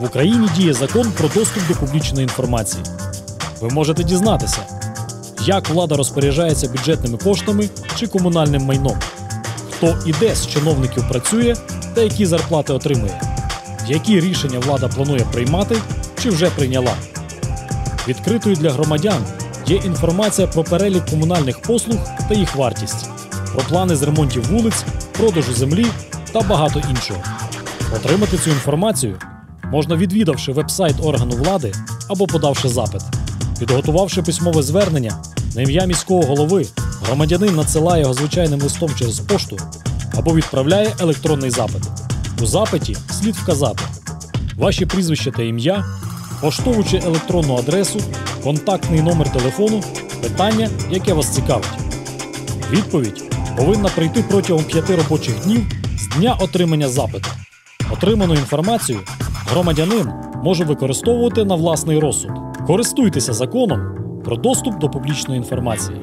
В Україні діє закон про доступ до публічної інформації. Ви можете дізнатися, як влада розпоряджається бюджетними коштами чи комунальним майном, хто і де з чиновників працює та які зарплати отримує, які рішення влада планує приймати чи вже прийняла. Відкритою для громадян є інформація про перелік комунальних послуг та їх вартість, про плани з ремонтів вулиць, продажу землі та багато іншого. Отримати цю інформацію можна відвідавши веб-сайт органу влади або подавши запит. Підготувавши письмове звернення на ім'я міського голови, громадянин надсилає його звичайним листом через пошту або відправляє електронний запит. У запиті слід вказати ваші прізвище та ім'я, поштову чи електронну адресу, контактний номер телефону, питання, яке вас цікавить. Відповідь повинна прийти протягом п'яти робочих днів з дня отримання запиту. Отриману інформацію громадянин може використовувати на власний розсуд. Користуйтеся законом про доступ до публічної інформації.